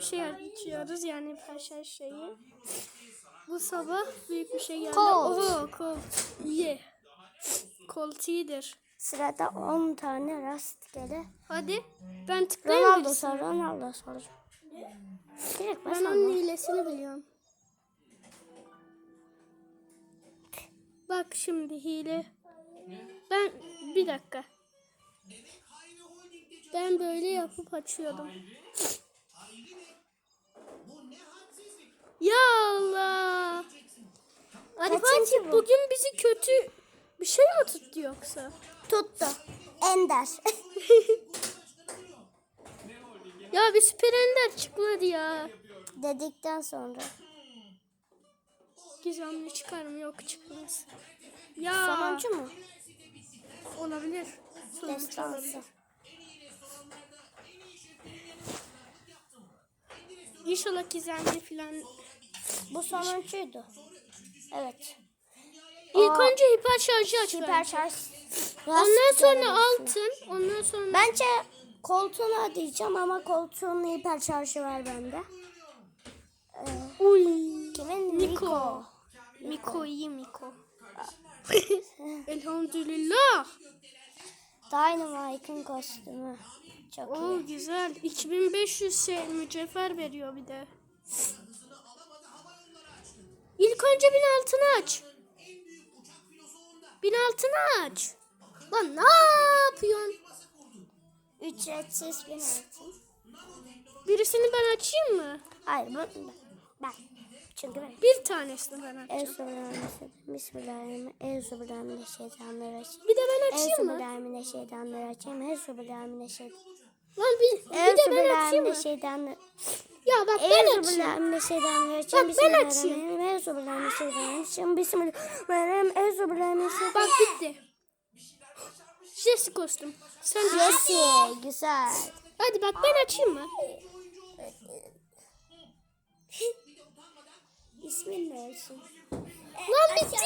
bir şey açıyoruz yani paşa şeyi. Bu sabah büyük bir şey geldi. Colt. Oho Colt. İyi. Colt iyidir. Sırada 10 tane rastgele. Hadi ben Ronaldo tıklayayım. sor, Ronaldo sor. Direkt Ben onun hilesini biliyorum. Bak şimdi hile. Ben bir dakika. Ben böyle yapıp açıyordum. Kaçıncı Fatih bu? bugün bizi kötü bir şey mi tuttu yoksa? Tuttu. Ender. Ya bir süper ender çıkmadı ya. Dedikten sonra. Gizemli çıkar mı? Yok çıkmaz. Ya Sonuncu mu? olabilir. Sonuncu Destansı. olabilir. İnşallah gizemli filan. Bu sonuncuydu. Evet. İlk Aa, önce hiper şarjı aç. Bence. şarj. Ondan sonra altın. Ondan sonra Bence koltuğunu diyeceğim ama koltuğun hiper şarjı var bende. Uy. Kimin? Miko. Miko iyi Miko. Elhamdülillah. Dynamite'ın kostümü. Çok Oo iyi. güzel. 2500 şey mücevher veriyor bir de. İlk önce bin altını aç. Bin altını aç. Lan ne yapıyorsun? Ücretsiz bir altın. Birisini ben açayım mı? Hayır ben. ben. Çünkü ben. Bir tanesini ben açayım. Euzubillahimineşşeytanirracim. Bismillahirrahmanirrahim. Euzubillahimineşşeytanirracim. Bir de ben açayım mı? Euzubillahimineşşeytanirracim. Euzubillahimineşşeytanirracim. Lan bir, bir de ben açayım mı? Euzubillahimineşşeytanirracim. Ya bak ben açayım. Bak, ben açayım. Euzubillahimineşşeytanirracim. Bismillahirrahmanirrahim. Euzubillahimineşşeytanirracim. Bak bitti. Jesse kostüm. Sen Jesse. Güzel. Hadi bak ben açayım mı? İsmin ne olsun? Lan. Bitti.